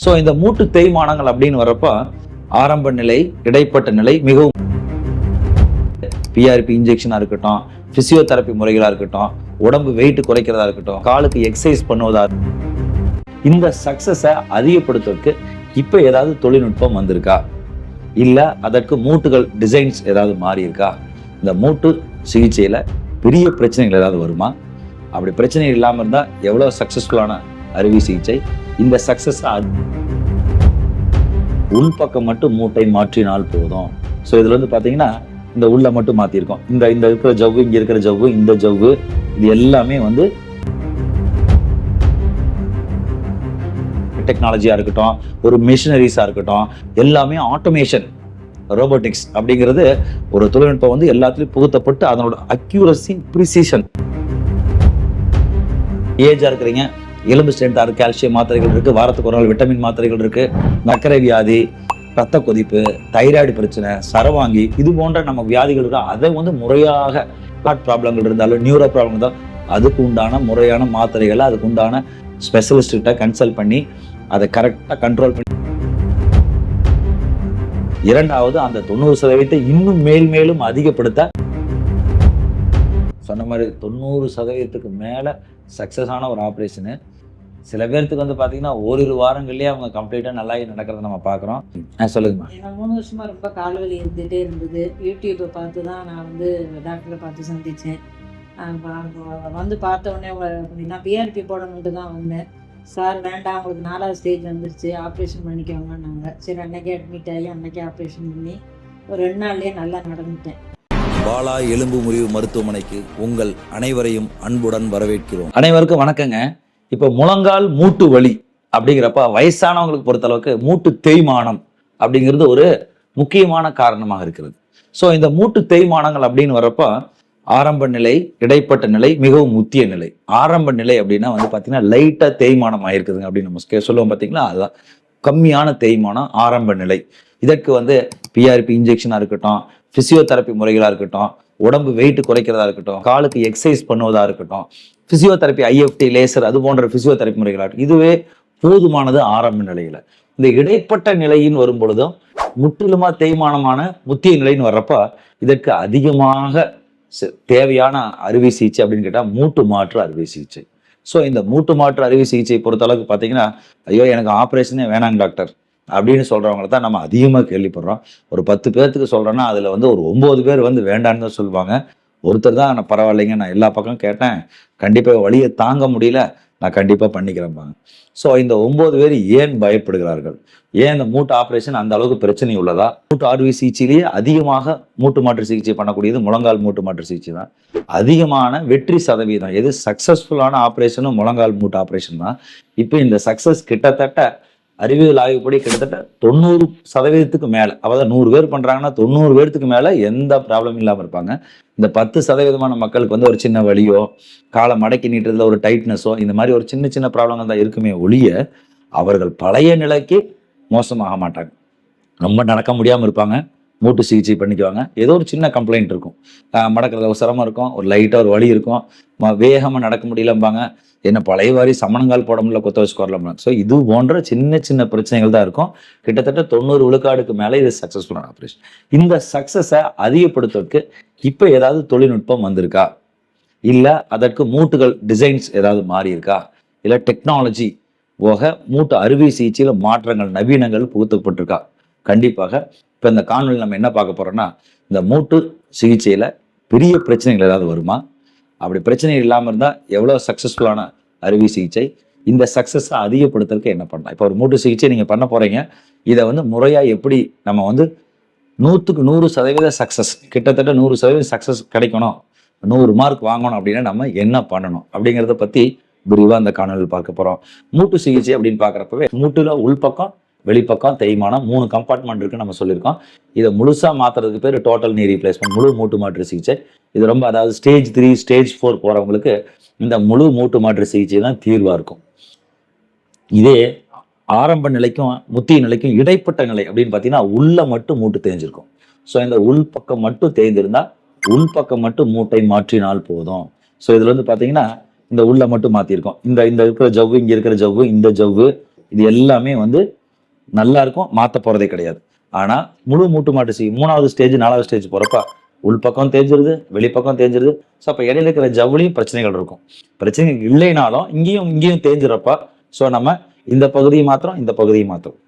So இந்த மூட்டு தேய்மானங்கள் அப்படின்னு வரப்போ ஆரம்ப நிலை இடைப்பட்ட நிலை மிகவும் பிஆர்பி இன்ஜெக்ஷனாக இருக்கட்டும் பிசியோதெரப்பி முறைகளாக இருக்கட்டும் உடம்பு வெயிட் குறைக்கிறதா இருக்கட்டும் காலுக்கு எக்ஸசைஸ் பண்ணுவதா இருக்கட்டும். இந்த சக்சஸை அதிகப்படுத்துவதற்கு இப்போ ஏதாவது தொழில்நுட்பம் வந்திருக்கா இல்லை அதற்கு மூட்டுகள் டிசைன்ஸ் ஏதாவது மாறி இருக்கா இந்த மூட்டு சிகிச்சையில் பெரிய பிரச்சனைகள் ஏதாவது வருமா அப்படி பிரச்சனை இல்லாமல் இருந்தால் எவ்வளோ சக்ஸஸ்ஃபுல்லான அறுவை சிகிச்சை. இந்த சக்ஸஸ் உள்பக்கம் மட்டும் மூட்டை மாற்றினால் போதும். ஸோ இதில் வந்து பார்த்தீங்கன்னா இந்த உள்ள மட்டும் மாற்றிருக்கோம் இந்த இந்த இருக்கிற ஜவ்வு இங்கே இருக்கிற ஜவ்வு இந்த ஜவ்வு இது எல்லாமே வந்து டெக்னாலஜியாக இருக்கட்டும் ஒரு மிஷினரிஸாக இருக்கட்டும் எல்லாமே ஆட்டோமேஷன் ரோபோட்டிக்ஸ் அப்படிங்கிறது ஒரு தொழில்நுட்பம் வந்து எல்லாத்துலேயும் புகுத்தப்பட்டு அதனோட அக்யூரசி ப்ரிசிஷன் ஏஜாக இருக்கிறீங்க எலும்பு ஸ்ட்ரென்த்தாக இருக்கு கால்சியம் மாத்திரைகள் இருக்குது வாரத்துக்கு ஒரு நாள் விட்டமின் மாத்திரைகள் இருக்குது நக்கரை வியாதி ரத்த கொதிப்பு தைராய்டு பிரச்சனை சரவாங்கி இது போன்ற நம்ம வியாதிகள் இருக்கு அதை வந்து முறையாக ஹார்ட் ப்ராப்ளங்கள் இருந்தாலும் நியூரோ ப்ராப்ளம் இருந்தாலும் அதுக்கு உண்டான முறையான மாத்திரைகளை அதுக்கு உண்டான ஸ்பெஷலிஸ்ட்கிட்ட கன்சல்ட் பண்ணி அதை கரெக்டாக கண்ட்ரோல் பண்ணி. இரண்டாவது அந்த தொண்ணூறு சதவீதத்தை இன்னும் மேல் மேலும் அதிகப்படுத்த சொன்ன மாதிரி தொண்ணூறு சதவீதத்துக்கு மேலே சக்ஸஸ் ஆன ஒரு ஆப்ரேஷனு சில பேர்த்துக்கு வந்து பார்த்தீங்கன்னா ஓரிரு வாரங்கள்லேயே அவங்க கம்ப்ளீட்டாக நல்லா நடக்கிறத நம்ம பார்க்குறோம் ஆ சொல்லுங்கம்மா. எனக்கு மூணு வருஷமாக ரொம்ப கால் வலி இருந்துகிட்டே இருந்தது. யூடியூப்பை பார்த்து தான் நான் வந்து டாக்டரை பார்த்து சந்தித்தேன் வந்து பார்த்த உடனே நான் பிஆர்பி போடணுன்ட்டு தான் வந்தேன். சார் வேண்டாம் அவங்களுக்கு நாலாவது ஸ்டேஜ் வந்துருச்சு. ஆப்ரேஷன் பண்ணிக்கோங்கன்னாங்க. சரி அன்னைக்கே அட்மிட் ஆகி அன்னைக்கே ஆப்ரேஷன் பண்ணி ஒரு ரெண்டு நாள்லேயே நல்லா நடந்துட்டேன். பாலா எலும்பு முறிவு மருத்துவமனைக்கு உங்கள் அனைவரையும் அன்புடன் வரவேற்கிறோம். அனைவருக்கும் வணக்கங்க. இப்போ முழங்கால் மூட்டு வலி அப்படிங்கிறப்ப வயசானவங்களுக்கு பொறுத்தளவுக்கு மூட்டு தேய்மானம் அப்படிங்கிறது ஒரு முக்கியமான காரணமாக இருக்கிறது. ஸோ இந்த மூட்டு தேய்மானங்கள் அப்படின்னு வரப்போ ஆரம்ப நிலை இடைப்பட்ட நிலை மிகவும் முத்திய நிலை. ஆரம்ப நிலை அப்படின்னா வந்து பார்த்தீங்கன்னா லைட்டாக தேய்மானம் ஆயிருக்குதுங்க அப்படின்னு நம்ம கே- சொல்லுவோம் பார்த்தீங்களா அதுதான். கம்மியான தேய்மானம் ஆரம்ப நிலை. இதற்கு வந்து பிஆர்பி இன்ஜெக்ஷனாக இருக்கட்டும் ஃபிசியோதெரப்பி முறைகளாக இருக்கட்டும் உடம்பு வெயிட் குறைக்கிறதா இருக்கட்டும் காலுக்கு எக்ஸசைஸ் பண்ணுவதாக இருக்கட்டும் ஃபிசியோதெரப்பி ஐஎஃப்டி லேசர் அது போன்ற ஃபிசியோதெரப்பி முறைகளாக இருக்கட்டும். இதுவே போதுமானது ஆரம்ப நிலையில். இந்த இடைப்பட்ட நிலையின் வரும் பொழுதும் முற்றிலுமா தேய்மானமான முத்திய நிலைன்னு வர்றப்ப இதற்கு அதிகமாக தேவையான அறுவை சிகிச்சை அப்படின்னு கேட்டால் மூட்டு மாற்று அறுவை சிகிச்சை. ஸோ இந்த மூட்டு மாற்று அறுவை சிகிச்சை பொறுத்த அளவுக்கு பார்த்தீங்கன்னா ஐயோ எனக்கு ஆப்ரேஷனே வேணாங்க டாக்டர். அப்படின்னு சொல்கிறவங்கள தான் நம்ம அதிகமாக கேள்விப்படுறோம். ஒரு பத்து பேர்த்துக்கு சொல்கிறேன்னா அதில் வந்து ஒரு ஒம்பது பேர் வந்து வேண்டான்னு தான் சொல்லுவாங்க. ஒருத்தர் தான் நான் பரவாயில்லைங்க நான் எல்லா பக்கம் கேட்டேன். கண்டிப்பாக வழியை தாங்க முடியல. நான் கண்டிப்பாக பண்ணிக்கிறேன்பாங்க. ஸோ இந்த ஒம்பது பேர் ஏன் பயப்படுகிறார்கள்? ஏன் இந்த மூட்டு ஆப்ரேஷன் அந்த அளவுக்கு பிரச்சனை உள்ளதா? மூட்டு அறுவை சிகிச்சையிலேயே அதிகமாக மூட்டு மாற்று சிகிச்சை பண்ணக்கூடியது முழங்கால் மூட்டு மாற்று சிகிச்சை தான். அதிகமான வெற்றி சதவீதம். எது சக்ஸஸ்ஃபுல்லான ஆப்ரேஷனும் முழங்கால் மூட்டு ஆப்ரேஷன் தான். இப்போ இந்த சக்ஸஸ் கிட்டத்தட்ட அறிவியல் ஆய்வுப்படி கிட்டத்தட்ட தொண்ணூறு சதவீதத்துக்கு மேலே அதாவது நூறு பேர் பண்ணுறாங்கன்னா தொண்ணூறு பேர்த்துக்கு மேலே எந்த ப்ராப்ளம் இல்லாமல் இருப்பாங்க. இந்த பத்து சதவீதமான மக்களுக்கு வந்து ஒரு சின்ன வழியோ காலை மடக்கி நீட்டுறதுல ஒரு டைட்னஸோ இந்த மாதிரி ஒரு சின்ன சின்ன ப்ராப்ளங்கள் தான் இருக்குமே ஒழிய அவர்கள் பழைய நிலைக்கு மோசமாக மாட்டாங்க ரொம்ப நடக்க முடியாமல் இருப்பாங்க. மூட்டு சிகிச்சை பண்ணிக்குவாங்க. ஏதோ ஒரு சின்ன கம்ப்ளைண்ட் இருக்கும். மடக்கிறது மடக்கிறதுல ஒரு சிரமம் இருக்கும். ஒரு லைட்டாக ஒரு வலி இருக்கும். வேகமாக நடக்க முடியலம்பாங்க. என்ன பழைய வாரி சமணங்கால் போட முடியல கொத்த வச்சு கொரலாம் ஸோ இது போன்ற சின்ன சின்ன பிரச்சனைகள் தான் இருக்கும். கிட்டத்தட்ட தொண்ணூறு விழுக்காடுக்கு மேலே இது சக்ஸஸ்ஃபுல்லான ஆப்ரேஷன் இந்த சக்ஸஸை அதிகப்படுத்துவதற்கு இப்போ ஏதாவது தொழில்நுட்பம் வந்திருக்கா? இல்லை அதற்கு மூட்டுகள் டிசைன்ஸ் ஏதாவது மாறி இருக்கா இல்லை டெக்னாலஜி போக மூட்டு அறுவை சிகிச்சையில் மாற்றங்கள் நவீனங்கள் புகுத்தப்பட்டிருக்கா? கண்டிப்பாக இப்போ இந்த காணொலி நம்ம என்ன பார்க்க போகிறோம்னா இந்த மூட்டு சிகிச்சையில் பெரிய பிரச்சனைகள் ஏதாவது வருமா? அப்படி பிரச்சனைகள் இல்லாமல் இருந்தால் எவ்வளோ சக்ஸஸ்ஃபுல்லான அறுவை சிகிச்சை? இந்த சக்ஸஸை அதிகப்படுத்துறதுக்கு என்ன பண்ணலாம்? இப்போ ஒரு மூட்டு சிகிச்சை நீங்கள் பண்ண போகிறீங்க இதை வந்து முறையாக எப்படி நம்ம வந்து நூற்றுக்கு நூறு சதவீத சக்ஸஸ் கிட்டத்தட்ட நூறு சதவீதம் சக்ஸஸ் கிடைக்கணும். நூறு மார்க் வாங்கணும் அப்படின்னா நம்ம என்ன பண்ணணும்? அப்படிங்கிறத பற்றி விரிவாக அந்த காணொலியில் பார்க்க போகிறோம் மூட்டு சிகிச்சை அப்படின்னு பார்க்குறப்பவே மூட்டில் உள்பக்கம் வெளிப்பக்கம் தேய்மானம் மூணு கம்பார்ட்மெண்ட் இருக்குன்னு நம்ம சொல்லியிருக்கோம். இதை முழுசாக மாற்றுறதுக்கு பேர் டோட்டல் நீ ரீப்ளேஸ்மெண்ட் முழு மூட்டு மாற்று சிகிச்சை. இது ரொம்ப அதாவது ஸ்டேஜ் த்ரீ ஸ்டேஜ் ஃபோர் போகிறவங்களுக்கு இந்த முழு மூட்டு மாற்று சிகிச்சை தான் தீர்வாக இருக்கும். இதே ஆரம்ப நிலைக்கும் முத்திய நிலைக்கும் இடைப்பட்ட நிலை அப்படின்னு பார்த்தீங்கன்னா உள்ள மட்டும் மூட்டு தேஞ்சிருக்கும். ஸோ இந்த உள் பக்கம் மட்டும் தேய்ந்திருந்தால் உள் பக்கம் மட்டும் மூட்டை மாற்றினால் போதும். ஸோ இதில் வந்து பார்த்தீங்கன்னா இந்த உள்ள மட்டும் மாற்றிருக்கோம் இந்த இந்த இருக்கிற ஜவ்வு இங்கே இருக்கிற ஜவ்வு இந்த ஜவ்வு இது எல்லாமே வந்து நல்லா இருக்கும் மாற்ற போகிறதே கிடையாது. ஆனால் முழு மூட்டு மாட்டு செய்யும் மூணாவது ஸ்டேஜ் நாலாவது ஸ்டேஜ் போகிறப்ப உள்பக்கம் தேஞ்சிருது வெளிப்பக்கம் தேஞ்சிருது. ஸோ அப்போ இடையில இருக்கிற ஜவுளியும் பிரச்சனைகள் இருக்கும். பிரச்சனை இல்லைனாலும் இங்கேயும் இங்கேயும் தேஞ்சிரப்ப ஸோ நம்ம இந்த பகுதியை மாத்திரம் இந்த பகுதியை மாத்திரம்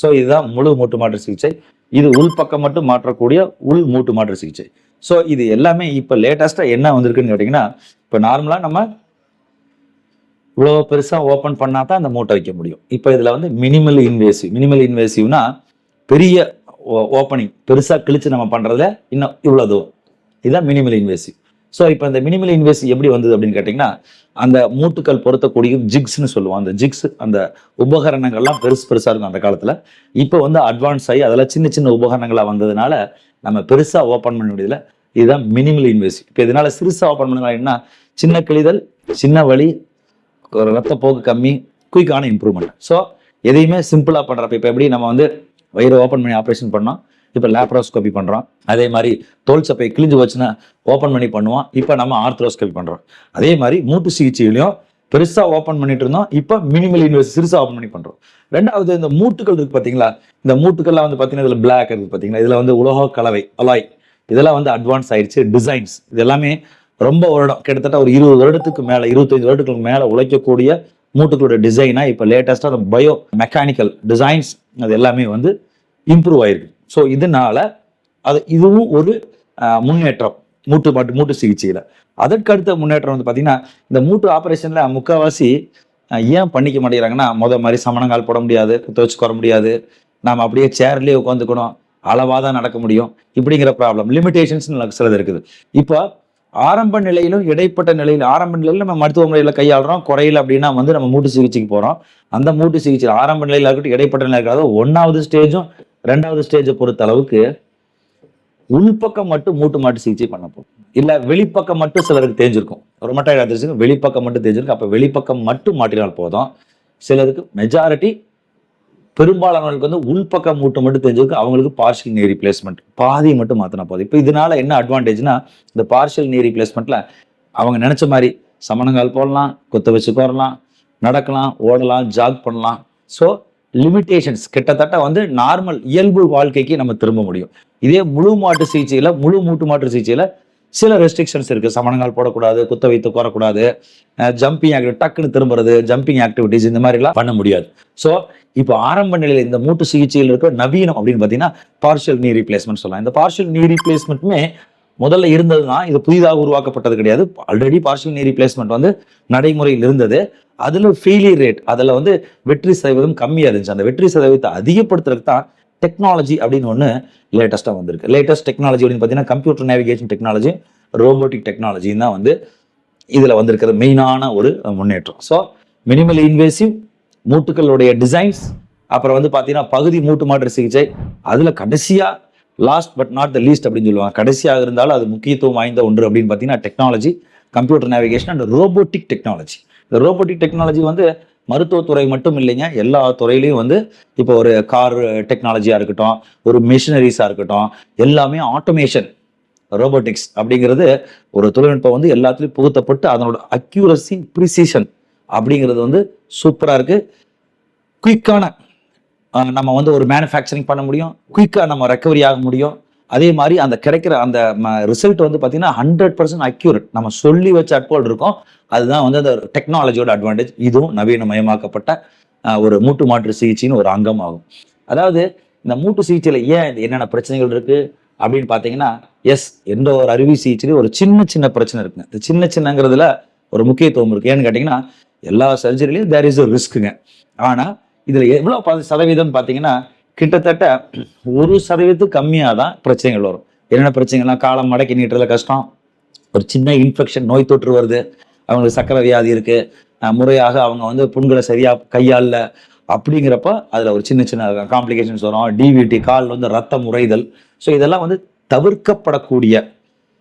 ஸோ இதுதான் முழு மூட்டு மாற்று சிகிச்சை. இது உள்பக்கம் மட்டும் மாற்றக்கூடிய உள் மூட்டு மாற்று சிகிச்சை. ஸோ இது எல்லாமே இப்போ லேட்டஸ்ட்டாக என்ன வந்திருக்குன்னு கேட்டிங்கன்னா இப்போ நார்மலாக நம்ம இவ்வளோ பெருசாக ஓப்பன் பண்ணால் தான் அந்த மூட்டை வைக்க முடியும். இப்போ இதில் வந்து மினிமல் இன்வேசிவ் மினிமல் இன்வேசிவ்னா பெரிய ஓப்பனிங் பெருசாக கிழிச்சு நம்ம பண்ணுறதுல இன்னும் இவ்வளோ தூரம். இதுதான் மினிமல் இன்வேசிவ் ஸோ இப்போ இந்த மினிமல் இன்வெஸ்ட் எப்படி வந்தது அப்படின்னு கேட்டிங்கன்னா அந்த மூட்டுக்கள் பொருத்தக்கூடிய ஜிக்ஸ்னு சொல்லுவோம். அந்த ஜிக்ஸ் அந்த உபகரணங்கள்லாம் பெருசு பெருசாக இருக்கும் அந்த காலத்தில். இப்போ வந்து அட்வான்ஸ் ஆகி அதெல்லாம் சின்ன சின்ன உபகரணங்களாக வந்ததுனால நம்ம பெருசாக ஓப்பன் பண்ண முடியல. இதுதான் மினிமல் இன்வெஸ்ட் இப்போ இதனால சிறுசாக ஓப்பன் பண்ணா சின்ன கிழிதல் சின்ன வழி ஒரு ரத்த போக்கு கம்மி குயிக்கான இம்ப்ரூவ்மெண்ட் ஸோ எதையுமே சிம்பிளாக பண்ணுறப்ப இப்போ எப்படி நம்ம வந்து வயிறு ஓப்பன் பண்ணி ஆப்ரேஷன் பண்ணோம்? இப்போ லேப்ரோஸ்கோபி பண்ணுறோம் அதே மாதிரி தோல் சப்பை கிழிஞ்சு வச்சுன்னா ஓப்பன் பண்ணி பண்ணுவோம். இப்போ நம்ம ஆர்த்ரோஸ்கோபி பண்ணுறோம் அதே மாதிரி மூட்டு சிகிச்சையிலையும் பெருசாக ஓப்பன் பண்ணிட்டு இருந்தோம். இப்போ மினிமல் இன்வெஸ்ட் சிறுசாக ஓப்பன் பண்ணி பண்ணுறோம் ரெண்டாவது இந்த மூட்டுகள் இருக்குது பார்த்தீங்களா இந்த மூட்டுக்கள்லாம் வந்து பார்த்தீங்கன்னா இதில் பிளாக் இருக்குது பார்த்தீங்களா இதில் வந்து உலோக கலவை அலாய் இதெல்லாம் வந்து அட்வான்ஸ் ஆயிடுச்சு. டிசைன்ஸ் இது எல்லாமே ரொம்ப வருடம் கிட்டத்தட்ட ஒரு இருபது வருடத்துக்கு மேலே இருபத்தஞ்சு வருடத்துக்கு மேலே உழைக்கக்கூடிய மூட்டுகளோட டிசைனா இப்போ லேட்டஸ்ட்டாக அந்த பயோ மெக்கானிக்கல் டிசைன்ஸ் அது எல்லாமே வந்து இம்ப்ரூவ் ஆயிருக்கு. ஸோ இதனால அது இதுவும் ஒரு முன்னேற்றம் மூட்டு மாட்டு மூட்டு சிகிச்சையில். அதற்கு அடுத்த முன்னேற்றம் வந்து பார்த்தீங்கன்னா இந்த மூட்டு ஆப்ரேஷனில் முக்கால்வாசி ஏன் பண்ணிக்க மாட்டேங்கிறாங்கன்னா முத மாதிரி சமணங்கால் போட முடியாது குத்த வச்சு குற முடியாது நாம் அப்படியே சேர்லேயே உட்காந்துக்கணும் அளவாக தான் நடக்க முடியும் இப்படிங்கிற ப்ராப்ளம் லிமிடேஷன்ஸ் சிலது இருக்குது. இப்போ ஆரம்ப நிலையிலும் இடைப்பட்ட நிலையில் ஆரம்ப நிலையில் நம்ம மருத்துவ முறையில் கையாளுறோம். குறையில அப்படின்னா வந்து நம்ம மூட்டு சிகிச்சைக்கு போகிறோம் அந்த மூட்டு சிகிச்சை ஆரம்ப நிலையில் இருக்கட்டும் இடைப்பட்ட நிலையில் இருக்கிறது ஒன்றாவது ஸ்டேஜும் ரெண்டாவது ஸ்டேஜை பொறுத்த அளவுக்கு உள்பக்கம் மட்டும் மூட்டு மாட்டு சிகிச்சை பண்ணப்போம் இல்லை வெளிப்பக்கம் மட்டும் சிலருக்கு தேஞ்சிருக்கும். ஒரு மட்டை இடத்துல வெளிப்பக்கம் மட்டும் தேஞ்சிருக்கும். அப்போ வெளிப்பக்கம் மட்டும் மாட்டினால் போதும். சிலருக்கு மெஜாரிட்டி பெரும்பாலானவர்களுக்கு வந்து உள்பக்கம் மூட்டை மட்டும் தெரிஞ்சிருக்கு அவங்களுக்கு பார்ஷியல் நீ ரீப்ளேஸ்மெண்ட் பாதி மட்டும் மாற்றினா போதும். இப்போ இதனால என்ன அட்வான்டேஜ்னா இந்த பார்ஷியல் நீ ரீப்ளேஸ்மெண்ட்ல அவங்க நினச்ச மாதிரி சமணங்கால் போடலாம் குத்த வச்சு கோரலாம் நடக்கலாம் ஓடலாம் ஜாக் பண்ணலாம். ஸோ லிமிட்டேஷன்ஸ் கிட்டத்தட்ட வந்து நார்மல் இயல்பு வாழ்க்கைக்கு நம்ம திரும்ப முடியும். இதே முழு மாட்டு சிகிச்சையில் முழு மூட்டு மாட்டு சிகிச்சையில் சில ரெஸ்ட்ரிக்ஷன்ஸ் இருக்குது சமணங்கால் போடக்கூடாது குத்த வைத்து கோரக்கூடாது ஜம்பிங் ஆக்டிவிட்டி டக்குன்னு திரும்புறது ஜம்பிங் ஆக்டிவிட்டிஸ் இந்த மாதிரிலாம் பண்ண முடியாது. ஸோ இப்போ ஆரம்ப நிலையில் இந்த மூட்டு சிகிச்சையில் இருக்கிற நவீனம் அப்படின்னு பார்த்தீங்கன்னா பார்ஷியல் நீ ரீப்ளேஸ்மெண்ட் சொல்லலாம். இந்த பார்ஷியல் நீ ரீப்ளேஸ்மெண்ட்டுமே முதல்ல இருந்தது தான் இது புதிதாக உருவாக்கப்பட்டது கிடையாது. ஆல்ரெடி பார்ஷியல் நீ ரீப்ளேஸ்மெண்ட் வந்து நடைமுறையில் இருந்தது. அதில் ஃபெயிலியர் ரேட் அதில் வந்து வெற்றி சதவீதம் கம்மியாக இருந்துச்சு. அந்த வெற்றி சதவீதத்தை அதிகப்படுத்துறதுக்கு தான் டெக்னாலஜி அப்படின்னு ஒன்று லேட்டஸ்ட்டாக வந்திருக்கு. லேட்டஸ்ட் டெக்னாலஜி அப்படின்னு பார்த்தீங்கன்னா கம்ப்யூட்டர் நேவிகேஷன் டெக்னாலஜி ரோபோட்டிக் டெக்னாலஜின்னு தான் வந்து இதில் வந்திருக்கிற மெயினான ஒரு முன்னேற்றம். ஸோ மினிமல் இன்வேசிவ் மூட்டுக்களுடைய டிசைன்ஸ் அப்புறம் வந்து பார்த்தீங்கன்னா பகுதி மூட்டு மாற்று சிகிச்சை அதில் கடைசியாக last but not the least அப்படின்னு சொல்லுவாங்க. கடைசியாக இருந்தாலும் அது முக்கியத்துவம் வாய்ந்த ஒன்று அப்படின்னு பார்த்தீங்கன்னா technology computer navigation and robotic technology இந்த ரோபோட்டிக் டெக்னாலஜி வந்து மருத்துவத்துறை மட்டும் இல்லைங்க. எல்லா துறையிலையும் வந்து இப்போ ஒரு கார் டெக்னாலஜியாக இருக்கட்டும் ஒரு மிஷினரிஸாக இருக்கட்டும் எல்லாமே ஆட்டோமேஷன் ரோபோட்டிக்ஸ் அப்படிங்கிறது ஒரு தொழில்நுட்பம் வந்து எல்லாத்துலேயும் புகுத்தப்பட்டு அதனோட அக்யூரஸி ப்ரிசிஷன் அப்படிங்கிறது வந்து சூப்பராக இருக்குது குயிக்கான நம்ம வந்து ஒரு மேனுஃபேக்சரிங் பண்ண முடியும். குயிக்காக நம்ம ரெக்கவரி ஆக முடியும். அதே மாதிரி அந்த கிடைக்கிற அந்த ரிசல்ட் வந்து பார்த்தீங்கன்னா ஹண்ட்ரட் பர்சன்ட் அக்யூரேட் நம்ம சொல்லி வச்ச அட்போல் இருக்கும். அதுதான் வந்து அந்த டெக்னாலஜியோட அட்வான்டேஜ் இதுவும் நவீனமயமாக்கப்பட்ட மயமாக்கப்பட்ட ஒரு மூட்டு மாற்று சிகிச்சைன்னு ஒரு அங்கம் ஆகும் அதாவது இந்த மூட்டு சிகிச்சையில் ஏன் இது என்னென்ன பிரச்சனைகள் இருக்கு? அப்படின்னு பார்த்தீங்கன்னா எஸ் எந்த ஒரு அறுவை சிகிச்சையிலும் ஒரு சின்ன சின்ன பிரச்சனை இருக்குங்க. இந்த சின்ன சின்னங்கிறதுல ஒரு முக்கியத்துவம் இருக்கு. ஏன்னு கேட்டிங்கன்னா எல்லா சர்ஜரிலையும் தேர் இஸ் ஒரு ரிஸ்க்குங்க ஆனால் இதில் எவ்வளோ ப- சதவீதம் பார்த்தீங்கன்னா கிட்டத்தட்ட ஒரு சதவீதத்துக்கு கம்மியாக தான் பிரச்சனைகள் வரும். என்னென்ன பிரச்சனைகள்லாம் காலம் மடக்கி நீட்டுறதுல கஷ்டம். ஒரு சின்ன இன்ஃபெக்ஷன் நோய் தொற்று வருது. அவங்களுக்கு சக்கரை வியாதி இருக்குது முறையாக அவங்க வந்து புண்களை சரியாக கையாளல அப்படிங்கிறப்ப அதில் ஒரு சின்ன சின்ன காம்ப்ளிகேஷன்ஸ் வரும். டிவிடி கால் வந்து ரத்தம் முறைதல். ஸோ இதெல்லாம் வந்து தவிர்க்கப்படக்கூடிய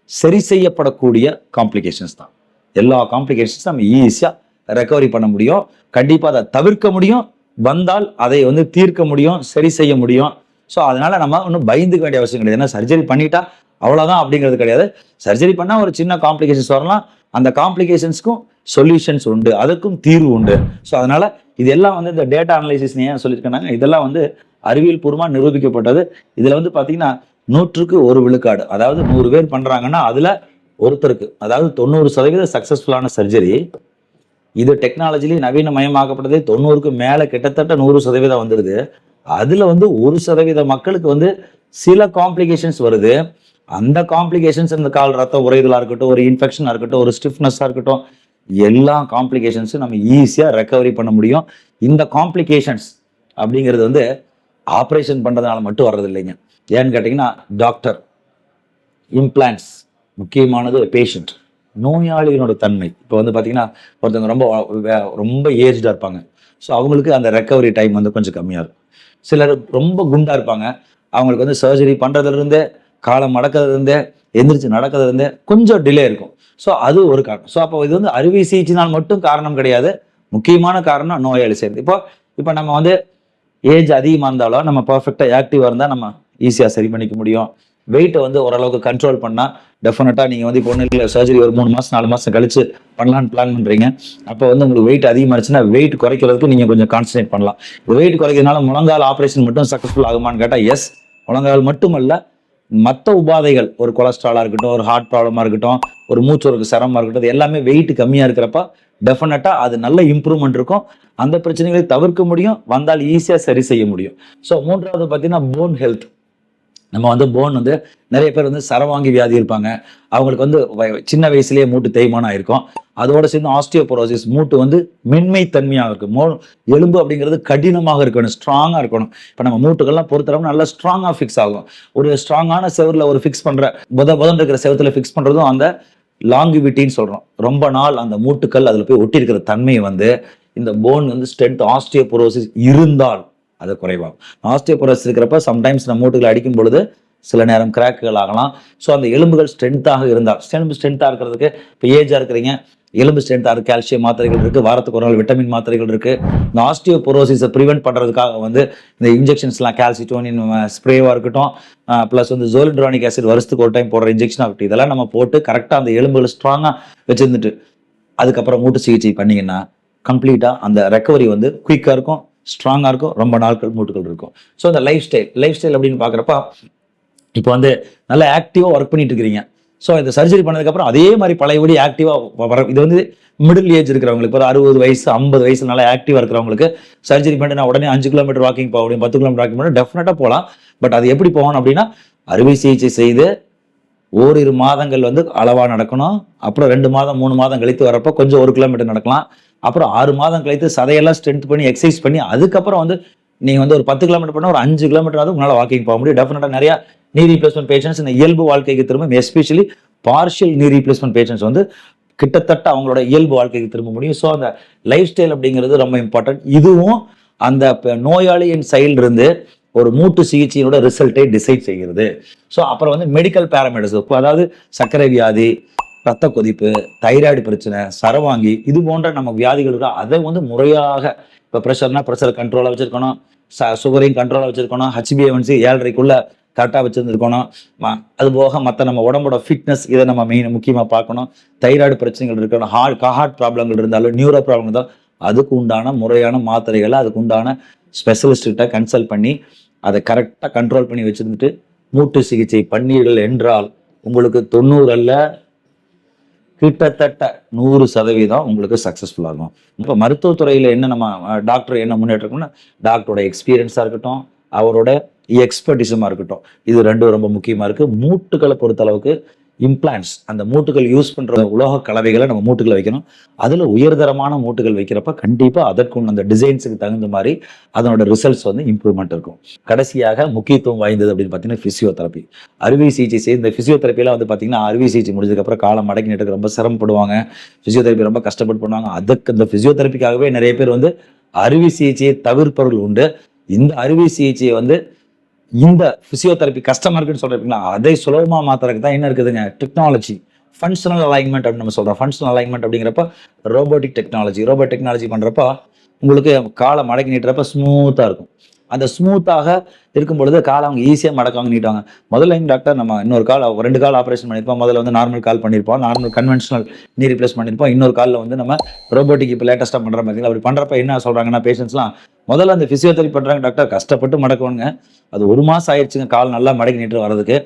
சரி செய்யப்படக்கூடிய காம்ப்ளிகேஷன்ஸ் தான். எல்லா காம்ப்ளிகேஷன்ஸ் நம்ம ஈஸியாக ரெக்கவரி பண்ண முடியும். கண்டிப்பாக அதை தவிர்க்க முடியும். வந்தால் அதை வந்து தீர்க்க முடியும் சரி செய்ய முடியும். ஸோ அதனால நம்ம ஒன்றும் பயந்துக்க வேண்டிய அவசியம் கிடையாது. ஏன்னா சர்ஜரி பண்ணிட்டா அவ்வளோதான் அப்படிங்கிறது கிடையாது. சர்ஜரி பண்ணால் ஒரு சின்ன காம்ப்ளிகேஷன்ஸ் வரலாம். அந்த காம்ப்ளிகேஷன்ஸ்க்கும் சொல்யூஷன்ஸ் உண்டு. அதுக்கும் தீர்வு உண்டு. ஸோ அதனால இதெல்லாம் வந்து இந்த டேட்டா அனலைசிஸ் ஏன் சொல்லியிருக்காங்க இதெல்லாம் வந்து அறிவியல் பூர்வமாக நிரூபிக்கப்பட்டது. இதில் வந்து பார்த்தீங்கன்னா நூற்றுக்கு ஒரு விழுக்காடு அதாவது நூறு பேர் பண்ணுறாங்கன்னா அதில் ஒருத்தருக்கு அதாவது தொண்ணூறு சதவீத சக்ஸஸ்ஃபுல்லான சர்ஜரி இது டெக்னாலஜிலேயே நவீனமயமாக்கப்பட்டதே தொண்ணூறுக்கு மேலே கிட்டத்தட்ட நூறு சதவீதம் வந்துடுது அதில் வந்து ஒரு சதவீத மக்களுக்கு வந்து சில காம்ப்ளிகேஷன்ஸ் வருது. அந்த காம்ப்ளிகேஷன்ஸ் இந்த கால் ரத்த உறைதலாக இருக்கட்டும் ஒரு இன்ஃபெக்ஷனாக இருக்கட்டும் ஒரு ஸ்டிஃப்னஸாக இருக்கட்டும் எல்லா காம்ப்ளிகேஷன்ஸும் நம்ம ஈஸியாக ரெக்கவரி பண்ண முடியும். இந்த காம்ப்ளிகேஷன்ஸ் அப்படிங்கிறது வந்து ஆப்ரேஷன் பண்ணுறதுனால மட்டும் வர்றது இல்லைங்க ஏன்னு கேட்டிங்கன்னா டாக்டர் இம்ப்ளான்ஸ் முக்கியமானது பேஷண்ட் நோயாளியினோட தன்மை. இப்போ வந்து பார்த்தீங்கன்னா ஒருத்தவங்க ரொம்ப வே- ரொம்ப ஏஜ்டாக இருப்பாங்க. ஸோ அவங்களுக்கு அந்த ரெக்கவரி டைம் வந்து கொஞ்சம் கம்மியாக இருக்கும். சிலர் ரொம்ப குண்டாக இருப்பாங்க. அவங்களுக்கு வந்து சர்ஜரி பண்ணுறதுலேருந்தே காலம் மடக்கிறதுலேருந்தே எந்திரிச்சு நடக்கிறதுலேருந்தே கொஞ்சம் டிலே இருக்கும். ஸோ அது ஒரு காரணம். ஸோ அப்போ இது வந்து அறுவை சிகிச்சைனால் மட்டும் காரணம் கிடையாது. முக்கியமான காரணம் நோயாளி சேர்ந்து. இப்போ இப்போ நம்ம வந்து ஏஜ் அதிகமாக இருந்தாலும் நம்ம பர்ஃபெக்டாக ஆக்டிவாக இருந்தால் நம்ம ஈஸியாக சரி பண்ணிக்க முடியும். வெயிட்டை வந்து ஓரளவுக்கு கண்ட்ரோல் பண்ணால் டெஃபினட்டாக நீங்கள் வந்து இப்போ ஒன்றும் இல்லை சர்ஜரி ஒரு மூணு மாதம் நாலு மாதம் கழிச்சு பண்ணலான்னு பிளான் பண்ணுறீங்க அப்போ வந்து உங்களுக்கு வெயிட் அதிகமாகிடுச்சுன்னா வெயிட் குறைக்கிறதுக்கு நீங்கள் கொஞ்சம் கான்சன்ட்ரேட் பண்ணலாம். வெயிட் குறைக்கிறதுனால முழங்கால் ஆப்ரேஷன் மட்டும் சக்ஸஸ்ஃபுல் ஆகுமான்னு கேட்டால் எஸ் முழங்கால் மட்டுமல்ல மற்ற உபாதைகள் ஒரு கொலஸ்ட்ராலாக இருக்கட்டும் ஒரு ஹார்ட் ப்ராப்ளமாக இருக்கட்டும் ஒரு மூச்சுறதுக்கு சிரமமாக இருக்கட்டும் அது எல்லாமே வெயிட் கம்மியாக இருக்கிறப்ப டெஃபினட்டாக அது நல்ல இம்ப்ரூவ்மெண்ட் இருக்கும். அந்த பிரச்சனைகளை தவிர்க்க முடியும் வந்தால் ஈஸியாக சரி செய்ய முடியும். ஸோ மூன்றாவது பார்த்தீங்கன்னா போன் ஹெல்த் நம்ம வந்து போன் வந்து நிறைய பேர் வந்து சரவாங்கி வியாதி இருப்பாங்க. அவங்களுக்கு வந்து சின்ன வயசுலேயே மூட்டு தேய்மானம் ஆயிருக்கும். அதோட சேர்ந்து ஆஸ்டியோபோரோசிஸ் மூட்டு வந்து மென்மை தன்மையாக இருக்கும். மோ எலும்பு அப்படிங்கிறது கடினமாக இருக்கணும் ஸ்ட்ராங்காக இருக்கணும். இப்போ நம்ம மூட்டுகள்லாம் பொறுத்தளவு நல்லா ஸ்ட்ராங்காக ஃபிக்ஸ் ஆகும். ஒரு ஸ்ட்ராங்கான செவரில் ஒரு ஃபிக்ஸ் பண்ணுற புத புதன் இருக்கிற செவத்தில் ஃபிக்ஸ் பண்ணுறதும் அந்த லாங்குவிட்டின்னு சொல்கிறோம் ரொம்ப நாள் அந்த மூட்டுக்கள் அதில் போய் ஒட்டி இருக்கிற தன்மையை வந்து இந்த போன் வந்து ஸ்ட்ரென்த் ஆஸ்டியோபோரோசிஸ் இருந்தால் அது குறைவாகும். ஆஸ்டியோபோரோசிஸ் இருக்கிறப்ப சம்டைம்ஸ் நம்ம மூட்டுகளை அடிக்கும் பொழுது சில நேரம் கிராக்குகள் ஆகலாம். ஸோ அந்த எலும்புகள் ஸ்ட்ரென்த்தாக இருந்தால் எலும்பு ஸ்ட்ரென்த்தாக இருக்கிறதுக்கு இப்போ ஏஜாக இருக்கிறீங்க எலும்பு ஸ்ட்ரென்த்தாக இருக்குது கால்சியம் மாத்திரைகள் இருக்குது வாரத்துக்கு ஒரு நாள் விட்டமின் மாத்திரைகள் இருக்குது இந்த ஆஸ்டியோபோரோசிஸை ப்ரிவெண்ட் பண்ணுறதுக்காக வந்து இந்த இன்ஜெக்ஷன்ஸ்லாம் கால்சிட்டோனின் ஸ்ப்ரேவாக இருக்கட்டும் ப்ளஸ் வந்து ஜோலிட்ரானிக் ஆசிட் வருஷத்துக்கு ஒரு டைம் போடுற இன்ஜெக்ஷன் ஆகட்டும் இதெல்லாம் நம்ம போட்டு கரெக்டாக அந்த எலும்புகளை ஸ்ட்ராங்காக வச்சுருந்துட்டு அதுக்கப்புறம் மூட்டு சிகிச்சை பண்ணிங்கன்னா கம்ப்ளீட்டாக அந்த ரெக்கவரி வந்து குயிக்காக இருக்கும். ஸ்ட்ராங்காக இருக்கும். ரொம்ப நாட்கள் மூட்டுகள் இருக்கும். ஸோ இந்த லைஃப் ஸ்டைல் லைஃப் ஸ்டைல் அப்படின்னு பார்க்குறப்ப இப்போ வந்து நல்லா ஆக்டிவாக ஒர்க் பண்ணிட்டு இருக்கிறீங்க. ஸோ இந்த சர்ஜரி பண்ணதுக்கப்புறம் அதே மாதிரி பழையபடி ஆக்டிவாக வர இது வந்து மிடில் ஏஜ் இருக்கிறவங்களுக்கு இப்போ ஒரு அறுபது வயசு ஐம்பது வயசு நல்லா ஆக்டிவாக இருக்கிறவங்களுக்கு சர்ஜரி பண்ணிட்டு நான் உடனே அஞ்சு கிலோமீட்டர் வாக்கிங் போக முடியும் பத்து கிலோமீட்டர் வாக்கிங் பண்ண டெஃபினட்டாக போகலாம். பட் அது எப்படி போகணும் அப்படின்னா அறுவை சிகிச்சை செய்து ஓரிரு மாதங்கள் வந்து அளவாக நடக்கணும். அப்புறம் ரெண்டு மாதம் மூணு மாதம் கழித்து வரப்போ கொஞ்சம் ஒரு கிலோமீட்டர் நடக்கலாம். அப்புறம் ஆறு மாதம் கழித்து சதையெல்லாம் ஸ்ட்ரென்த் பண்ணி எக்ஸசைஸ் பண்ணி அதுக்கப்புறம் வந்து நீங்கள் வந்து ஒரு பத்து கிலோமீட்டர் பண்ணால் ஒரு அஞ்சு கிலோமீட்டர் உங்களால் வாக்கிங் போக முடியும். டெஃபினட்டாக நிறையா நீ ரீப்ளேஸ்மெண்ட் பேஷன்ஸ் இந்த இயல்பு வாழ்க்கைக்கு திரும்ப especially partial knee replacement patients வந்து கிட்டத்தட்ட அவங்களோட இயல்பு வாழ்க்கைக்கு திரும்ப முடியும். ஸோ அந்த லைஃப் ஸ்டைல் அப்படிங்கிறது ரொம்ப இம்பார்ட்டன்ட் இதுவும் அந்த நோயாளியின் சைல்டு இருந்து ஒரு மூட்டு சிகிச்சையினோட ரிசல்ட்டை டிசைட் செய்கிறது. ஸோ அப்புறம் வந்து மெடிக்கல் பேராமீட்டர்ஸ் இப்போ அதாவது சர்க்கரை வியாதி ரத்த கொதிப்பு தைராய்டு பிரச்சனை சரவாங்கி இது போன்ற நம்ம வியாதிகள் இருக்கா அதை வந்து முறையாக இப்போ ப்ரெஷர்னா ப்ரெஷர் கண்ட்ரோலாக வச்சுருக்கணும். ச சுகரையும் கண்ட்ரோலாக வச்சுருக்கணும். ஹச்பிஎன்சி ஏழரைக்குள்ளே கரெக்டாக வச்சுருந்துருக்கணும். அது போக மற்ற நம்ம உடம்போட ஃபிட்னஸ் இதை நம்ம மெயின் முக்கியமாக பார்க்கணும். தைராய்டு பிரச்சனைகள் இருக்கணும். ஹார்ட் ஹார்ட் ப்ராப்ளங்கள் இருந்தாலும் நியூரோ ப்ராப்ளம் இருந்தாலும் அதுக்கு உண்டான முறையான மாத்திரைகளை அதுக்கு உண்டான ஸ்பெஷலிஸ்ட்கிட்ட கன்சல்ட் பண்ணி அதை கரெக்டாக கண்ட்ரோல் பண்ணி வச்சுருந்துட்டு மூட்டு சிகிச்சை பண்ணீர்கள் என்றால் உங்களுக்கு தொண்ணூறு அல்ல கிட்டத்தட்ட நூறு சதவீதம் உங்களுக்கு சக்ஸஸ்ஃபுல் ஆகும். இப்போ மருத்துவத்துறையில் என்ன நம்ம டாக்டர் என்ன முன்னேற்றம்னா டாக்டரோட எக்ஸ்பீரியன்ஸாக இருக்கட்டும் அவரோட எக்ஸ்பர்டிசமாக இருக்கட்டும். இது ரெண்டும் ரொம்ப முக்கியமாக இருக்குது மூட்டுகளை பொறுத்தளவுக்கு இம்ப்ளான்ஸ் அந்த மூட்டுகள் யூஸ் பண்ணுற உலோக கலவைகளை நம்ம மூட்டுகளை வைக்கணும். அதில் உயர்தரமான மூட்டுகள் வைக்கிறப்ப கண்டிப்பாக அதற்கு அந்த டிசைன்ஸுக்கு தகுந்த மாதிரி அதனோட ரிசல்ட்ஸ் வந்து இம்ப்ரூவ்மெண்ட் இருக்கும். கடைசியாக முக்கியத்துவம் வாய்ந்தது அப்படின்னு பார்த்தீங்கன்னா ஃபிசியோதெரப்பி அறுவை சிகிச்சை செய்து இந்த ஃபிசியோதெரப்பிலாம் வந்து பார்த்தீங்கன்னா அறுவை சிகிச்சை முடிஞ்சதுக்கப்புறம் காலம் மடக்கி நட்டுக்கு ரொம்ப சிரமப்படுவாங்க. ஃபிசியோதெரப்பி ரொம்ப கஷ்டப்பட்டு பண்ணுவாங்க அதுக்கு இந்த ஃபிசியோதெரப்பிக்காகவே நிறைய பேர் வந்து அறுவை சிகிச்சையை தவிர்ப்பவர்கள் உண்டு. இந்த அறுவை சிகிச்சையை வந்து இந்த ஃபிசியோதெரப்பி கஸ்டமருக்குன்னு சொல்கிறீங்களா சொல்றீங்களா அதை சுலபமா மாத்துறதுக்கு தான் என்ன இருக்குதுங்க? டெக்னாலஜி ஃபங்க்ஷனல் அலைன்மெண்ட் அப்படின்னு நம்ம சொல்றோம். ஃபங்க்ஷனல் அலைன்மெண்ட் அப்படிங்கிறப்ப ரோபோட்டிக் டெக்னாலஜி ரோபோட் டெக்னாலஜி பண்றப்ப உங்களுக்கு காலை மடக்கி நீட்டுறப்ப ஸ்மூத்தாக இருக்கும். அந்த ஸ்மூத்தாக இருக்கும் பொழுது கால் அவங்க ஈஸியாக மடக்காங்க நீட்டுவாங்க முதல்ல டாக்டர் நம்ம இன்னொரு கால் ரெண்டு கால் ஆப்ரேஷன் பண்ணியிருப்போம். முதல்ல வந்து நார்மல் கால் பண்ணியிருப்போம். நார்மல் கன்வென்ஷனல் நீ ரிப்ளேஸ் பண்ணியிருப்போம். இன்னொரு காலில் வந்து நம்ம ரோபோட்டிக் இப்போ லேட்டஸ்ட்டாக பண்ணுற மாதிரி அப்படி பண்ணுறப்ப என்ன சொல்கிறாங்கன்னா பேஷண்ட்ஸ்லாம் முதல்ல அந்த ஃபிசியோதெரப்பி பண்ணுறாங்க டாக்டர் கஷ்டப்பட்டு மடக்கணுங்க அது ஒரு மாதம் ஆயிடுச்சுங்க. கால் நல்லா மடக்கி நீட்டு வர்றதுக்கு.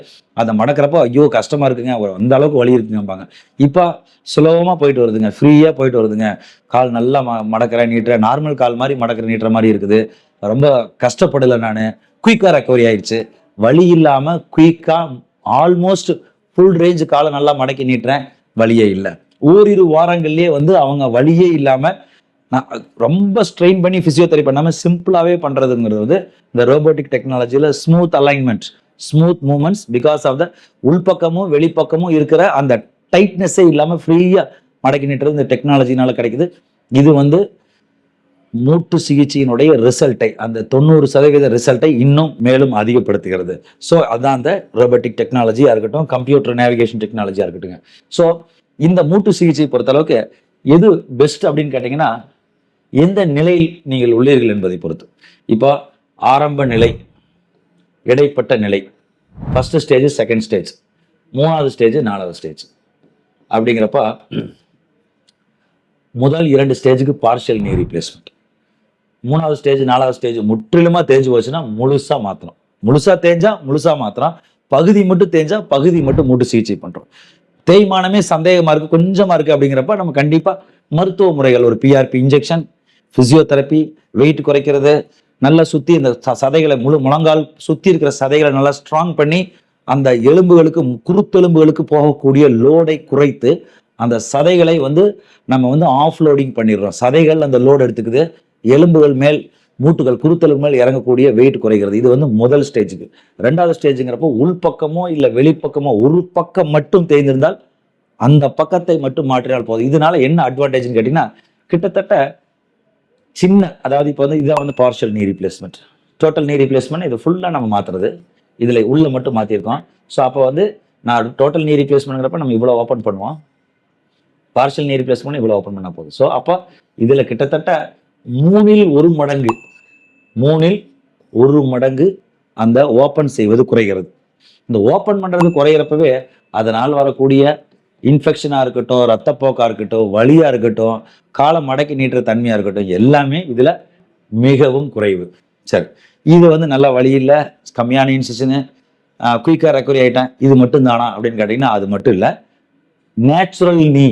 அதை மடக்கிறப்போ ஐயோ கஷ்டமாக இருக்குங்க. ஒரு அந்த அளவுக்கு வலி இருக்குங்கம்பாங்க இப்போ சுலபமாக போயிட்டு வருதுங்க. ஃப்ரீயாக போயிட்டு வருதுங்க. கால் நல்லா ம மடக்கிற நீட்டுற நார்மல் கால் மாதிரி மடக்கிற நீட்டுற மாதிரி இருக்குது. ரொம்ப கஷ்டப்படலை நான். குயிக்காக ரெக்கவரி ஆயிடுச்சு. வலி இல்லாமல் குயிக்காக ஆல்மோஸ்ட் ஃபுல் ரேஞ்ச் காலை நல்லா மடக்கி நீட்டுறேன். வழியே இல்லை. ஓரிரு வாரங்கள்லேயே வந்து அவங்க வழியே இல்லாமல் நான் ரொம்ப ஸ்ட்ரெயின் பண்ணி ஃபிசியோதெரப்பி பண்ணாமல் சிம்பிளாகவே பண்ணுறதுங்கிறது வந்து இந்த ரோபோட்டிக் டெக்னாலஜியில் smooth alignment smooth movements because of the உள்பக்கமும் வெளிப்பக்கமும் இருக்கிற அந்த டைட்னஸ்ஸே இல்லாமல் ஃப்ரீயாக மடக்கி நீட்டுறது இந்த டெக்னாலஜினால கிடைக்குது. இது வந்து மூட்டு சிகிச்சையினுடைய ரிசல்ட்டை அந்த தொண்ணூறு சதவீத ரிசல்ட்டை இன்னும் மேலும் அதிகப்படுத்துகிறது. ஸோ அதான் அந்த ரோபோட்டிக் டெக்னாலஜியாக இருக்கட்டும் கம்ப்யூட்டர் நேவிகேஷன் டெக்னாலஜியாக இருக்கட்டுங்க ஸோ இந்த மூட்டு சிகிச்சை பொறுத்தளவுக்கு எது பெஸ்ட் அப்படின்னு கேட்டிங்கன்னா எந்த நிலையில் நீங்கள் உள்ளீர்கள் என்பதை பொறுத்து. இப்போ ஆரம்ப நிலை இடைப்பட்ட நிலை. ஃபஸ்ட்டு ஸ்டேஜ் செகண்ட் ஸ்டேஜ் மூணாவது ஸ்டேஜ் நாலாவது ஸ்டேஜ் அப்படிங்கிறப்ப முதல் இரண்டு ஸ்டேஜுக்கு பார்ஷியல் நீ ரீப்ளேஸ்மெண்ட் மூணாவது ஸ்டேஜ் நாலாவது ஸ்டேஜ் முற்றிலுமா தேஞ்சு போச்சுன்னா முழுசா மாற்றணும் முழுசா தேஞ்சா முழுசா மாத்திரம் பகுதி மட்டும் தேஞ்சா பகுதி மட்டும் மூட்டு சிகிச்சை பண்றோம். தேய்மானமே சந்தேகமா இருக்கு கொஞ்சமா இருக்கு அப்படிங்கிறப்ப நம்ம கண்டிப்பா மருத்துவ முறைகள் ஒரு பிஆர்பி இன்ஜெக்ஷன் பிசியோதெரப்பி வெயிட் குறைக்கிறது நல்லா சுற்றி இந்த ச- சதைகளை முழு முழங்கால் சுற்றி இருக்கிற சதைகளை நல்லா ஸ்ட்ராங் பண்ணி அந்த எலும்புகளுக்கு குருத்தெலும்புகளுக்கு போகக்கூடிய லோடை குறைத்து அந்த சதைகளை வந்து நம்ம வந்து ஆஃப் லோடிங் பண்ணிடுறோம். சதைகள் அந்த லோடு எடுத்துக்குது. எலும்புகள் மேல் மூட்டுகள் குருத்தலுக்கு மேல் இறங்கக்கூடிய வெயிட் குறைகிறது. இது வந்து முதல் ஸ்டேஜுக்கு ரெண்டாவது ஸ்டேஜுங்கிறப்போ உள்பக்கமோ இல்லை வெளிப்பக்கமோ ஒரு பக்கம் மட்டும் தேய்ந்திருந்தால் அந்த பக்கத்தை மட்டும் மாற்றினால் போதும். இதனால என்ன அட்வான்டேஜ்னு கேட்டிங்கன்னா கிட்டத்தட்ட சின்ன அதாவது இப்போ வந்து இதான் வந்து partial knee replacement total knee replacement இது ஃபுல்லாக நம்ம மாற்றுறது இதில் உள்ள மட்டும் மாற்றிருக்கோம் ஸோ அப்போ வந்து நான் டோட்டல் நீ ரீப்ளேஸ்மெண்ட்ங்கிறப்ப நம்ம இவ்வளோ ஓப்பன் பண்ணுவோம். பார்ஷியல் நீ ரீப்ளேஸ்மெண்ட் இவ்வளோ ஓப்பன் பண்ணால் போதும். ஸோ அப்போ இதில் கிட்டத்தட்ட மூணில் ஒரு மடங்கு மூணில் ஒரு மடங்கு அந்த ஓப்பன் செய்வது குறைகிறது. இந்த ஓப்பன் பண்ணுறது குறையிறப்பவே அதனால் வரக்கூடிய இன்ஃபெக்ஷனாக இருக்கட்டும் ரத்தப்போக்காக இருக்கட்டும் வலியாக இருக்கட்டும் காலை மடக்கி நீட்டுற தன்மையாக இருக்கட்டும் எல்லாமே இதில் மிகவும் குறைவு. சரி இது வந்து நல்ல வழி இல்லை கம்மியான இன்செஷனு குயிக்காக ரெக்கவரி ஆகிட்டேன் இது மட்டும் தானா அப்படின்னு கேட்டிங்கன்னா அது மட்டும் இல்லை நேச்சுரல் நீ